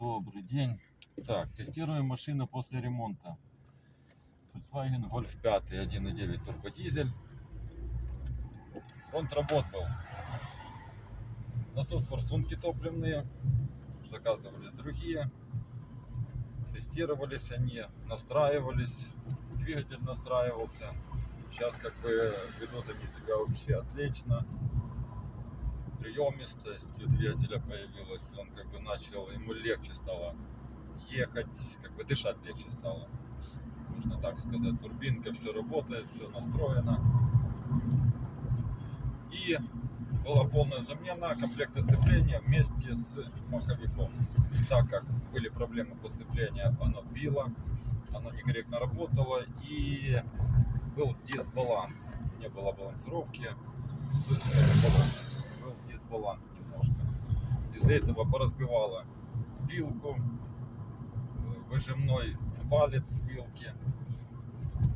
Добрый день. Так, тестируем машину после ремонта. Volkswagen Golf 5 1.9 турбодизель. Фронт работ был. Насос форсунки топливные. Заказывались другие. Тестировались они, настраивались. Двигатель настраивался. Сейчас как бы ведут они себя вообще отлично. Приемистость двигателя появилась. Он как бы начал, ему легче стало ехать, как бы дышать легче стало. Можно так сказать. Турбинка, все работает, все настроено. И была полная замена комплекта сцепления вместе с маховиком. Так как были проблемы по сцеплению, оно било, оно некорректно работало и был дисбаланс. Не было балансировки с балансом. Был дисбаланс немножко. Из-за этого поразбивало вилку, выжимной палец вилки.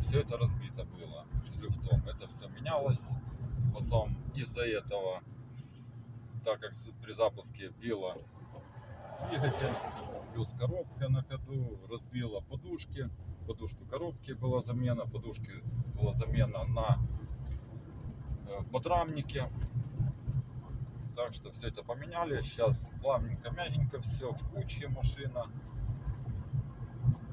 Все это разбито было с люфтом. Это все менялось. Потом из-за этого, так как при запуске било двигатель, плюс коробка на ходу, разбила подушки, подушку коробки была замена, подушки была замена на э, подрамнике. Так что все это поменяли. Сейчас плавненько, мягенько все в куче машина.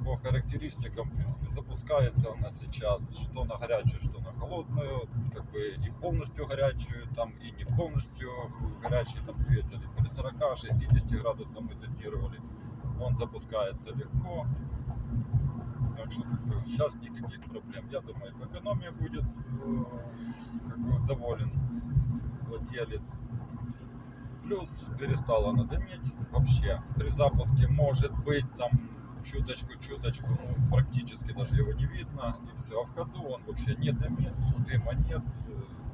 По характеристикам, в принципе, запускается она сейчас что на горячую, что на холодную, как бы и полностью горячую, там и не полностью горячий там. При 40-60 градусах мы тестировали. Он запускается легко. Так что как бы, сейчас никаких проблем. Я думаю, экономия будет э, как бы, доволен владелец. Плюс перестала она дымить вообще. При запуске может быть там чуточку-чуточку, ну, практически даже его не видно. И все. А в ходу он вообще не дымит, дыма нет,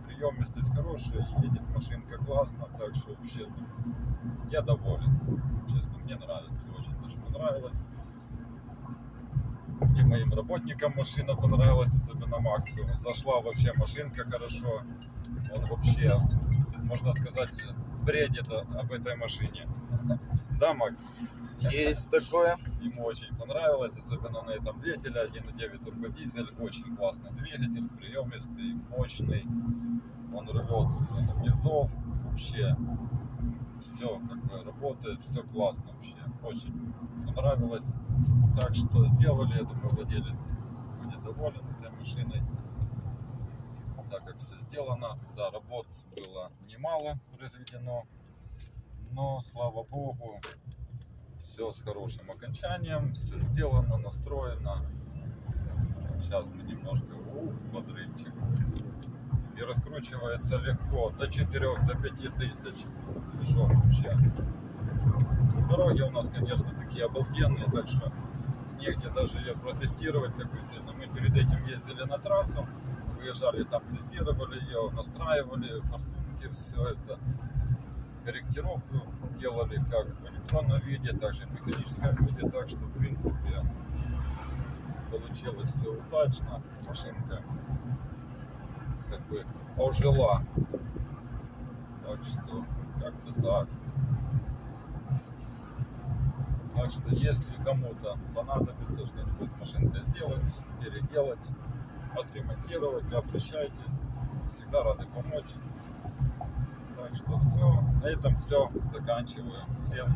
приемистость хорошая, едет машинка классно, так что вообще ну, я доволен. Честно, мне нравится, очень даже понравилось. И моим работникам машина понравилась, особенно Максу. Зашла вообще машинка хорошо. Он вообще, можно сказать, бредит об этой машине. Да, Макс? Есть такое. Ему очень понравилось, особенно на этом двигателе 1.9 турбодизель. Очень классный двигатель, приемистый, мощный. Он рвет с низов. Вообще все как бы работает, все классно вообще. Очень понравилось. Так что сделали, я думаю, владелец будет доволен этой машиной. Так как все сделано. Да, работ было немало произведено. Но, слава богу, все с хорошим окончанием, все сделано, настроено. Сейчас мы немножко ух, подрывчик. И раскручивается легко, до 4 до 5 тысяч. Движок вообще. Дороги у нас, конечно, такие обалденные, так что негде даже ее протестировать как бы сильно. Мы перед этим ездили на трассу, выезжали там, тестировали ее, настраивали форсунки, все это корректировку делали как в электронном виде, так и в механическом виде, так что в принципе получилось все удачно. Машинка как бы ожила. Так что как-то так. Так что если кому-то понадобится что-нибудь с машинкой сделать, переделать, отремонтировать, обращайтесь. Всегда рады помочь. Так что все. На этом все. Заканчиваю. Всем